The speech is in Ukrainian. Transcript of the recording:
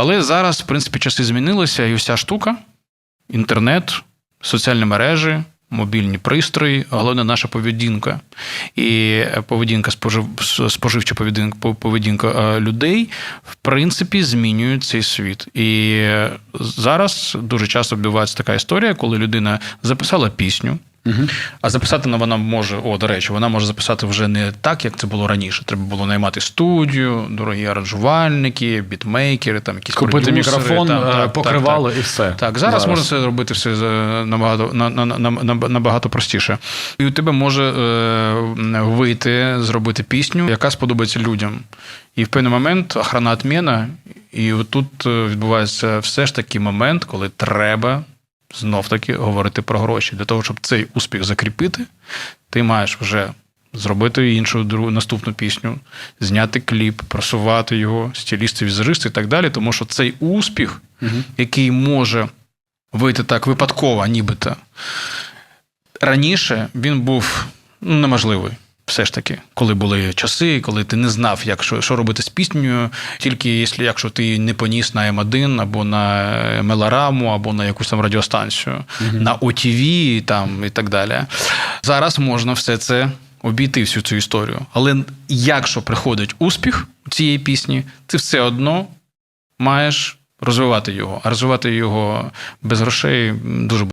Але зараз, в принципі, часи змінилися, і вся штука, інтернет, соціальні мережі, мобільні пристрої, головне наша поведінка. І поведінка спожив, споживча поведінка, поведінка е, людей, в принципі, змінює цей світ. І зараз дуже часто відбувається така історія, коли людина записала пісню. Угу. А записати вона може, о, до речі, вона може записати вже не так, як це було раніше. Треба було наймати студію, дорогі аранжувальники, бітмейкери, там якісь Купити продюсери, мікрофон, там, е, так, покривало так, і все. так, зараз, можна це робити все е, набагато на, на, на, на, набагато простіше. І у тебе може е, вийти, зробити пісню, яка сподобається людям. І в певний момент охрана отміна, і тут е, відбувається все ж таки момент, коли треба знов таки говорити про гроші. Для того, щоб цей успіх закріпити, ти маєш вже зробити іншу другу наступну пісню, зняти кліп, просувати його, стилісти, візажисти і так далі. Тому що цей успіх, Угу. який може вийти так випадково, нібито раніше він був ну, неможливий. Все ж таки, коли були часи, коли ти не знав, як що, що робити з піснею, тільки якщо, якщо ти не поніс на М1 або на мелораму, або на якусь там радіостанцію, Мгм. на ОТВ там і так далі. Зараз можна все це обійти всю цю історію. Але якщо приходить успіх цієї пісні, ти все одно маєш розвивати його. А розвивати його без грошей дуже